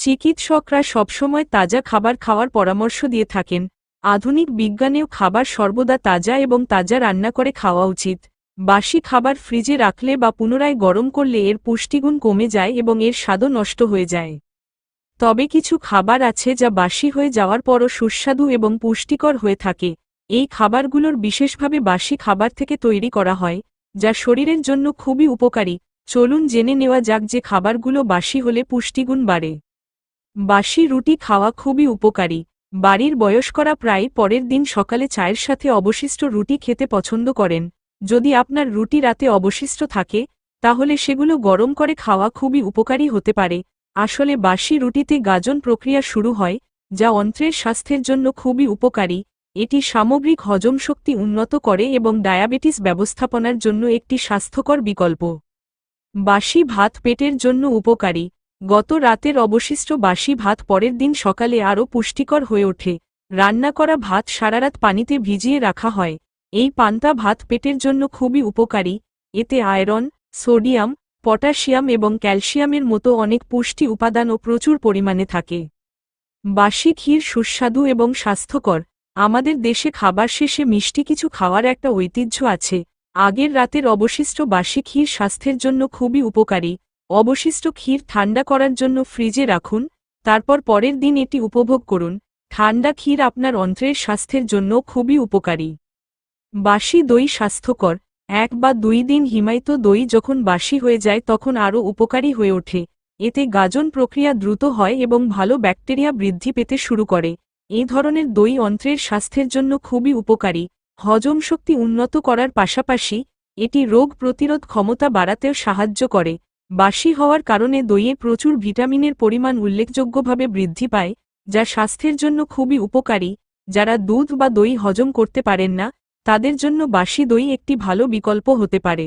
চিকিৎসকরা সবসময় তাজা খাবার খাওয়ার পরামর্শ দিয়ে থাকেন। আধুনিক বিজ্ঞানেও খাবার সর্বদা তাজা এবং তাজা রান্না করে খাওয়া উচিত। বাসি খাবার ফ্রিজে রাখলে বা পুনরায় গরম করলে এর পুষ্টিগুণ কমে যায় এবং এর স্বাদও নষ্ট হয়ে যায়। তবে কিছু খাবার আছে যা বাসি হয়ে যাওয়ার পরও সুস্বাদু এবং পুষ্টিকর হয়ে থাকে। এই খাবারগুলোর বিশেষভাবে বাসি খাবার থেকে তৈরি করা হয়, যা শরীরের জন্য খুবই উপকারী। চলুন জেনে নেওয়া যাক যে খাবারগুলো বাসি হলে পুষ্টিগুণ বাড়ে। বাসি রুটি খাওয়া খুবই উপকারী। বাড়ির বয়স্করা প্রায় পরের দিন সকালে চায়ের সাথে অবশিষ্ট রুটি খেতে পছন্দ করেন। যদি আপনার রুটি রাতে অবশিষ্ট থাকে, তাহলে সেগুলো গরম করে খাওয়া খুবই উপকারী হতে পারে। আসলে বাসি রুটিতে গাজন প্রক্রিয়া শুরু হয়, যা অন্ত্রের স্বাস্থ্যের জন্য খুবই উপকারী। এটি সামগ্রিক হজম শক্তি উন্নত করে এবং ডায়াবেটিস ব্যবস্থাপনার জন্য একটি স্বাস্থ্যকর বিকল্প। বাসি ভাত পেটের জন্য উপকারী। গত রাতের অবশিষ্ট বাসি ভাত পরের দিন সকালে আরও পুষ্টিকর হয়ে ওঠে। রান্না করা ভাত সারারাত পানিতে ভিজিয়ে রাখা হয়। এই পান্তা ভাত পেটের জন্য খুবই উপকারী। এতে আয়রন, সোডিয়াম, পটাশিয়াম এবং ক্যালসিয়ামের মতো অনেক পুষ্টি উপাদানও প্রচুর পরিমাণে থাকে। বাসি ক্ষীর সুস্বাদু এবং স্বাস্থ্যকর। আমাদের দেশে খাবার শেষে মিষ্টি কিছু খাওয়ার একটা ঐতিহ্য আছে। আগের রাতের অবশিষ্ট বাসি ক্ষীর স্বাস্থ্যের জন্য খুবই উপকারী। অবশিষ্ট ক্ষীর ঠান্ডা করার জন্য ফ্রিজে রাখুন, তারপর পরের দিন এটি উপভোগ করুন। ঠান্ডা ক্ষীর আপনার অন্ত্রের স্বাস্থ্যের জন্য খুবই উপকারী। বাসি দই স্বাস্থ্যকর। এক বা দুই দিন হিমায়িত দই যখন বাসি হয়ে যায় তখন আরও উপকারী হয়ে ওঠে। এতে গাজন প্রক্রিয়া দ্রুত হয় এবং ভালো ব্যাকটেরিয়া বৃদ্ধি পেতে শুরু করে। এই ধরনের দই অন্ত্রের স্বাস্থ্যের জন্য খুবই উপকারী। হজম শক্তি উন্নত করার পাশাপাশি এটি রোগ প্রতিরোধ ক্ষমতা বাড়াতেও সাহায্য করে। বাসি হওয়ার কারণে দইয়ে প্রচুর ভিটামিনের পরিমাণ উল্লেখযোগ্যভাবে বৃদ্ধি পায়, যা স্বাস্থ্যের জন্য খুবই উপকারী। যারা দুধ বা দই হজম করতে পারেন না, তাদের জন্য বাসি দই একটি ভালো বিকল্প হতে পারে।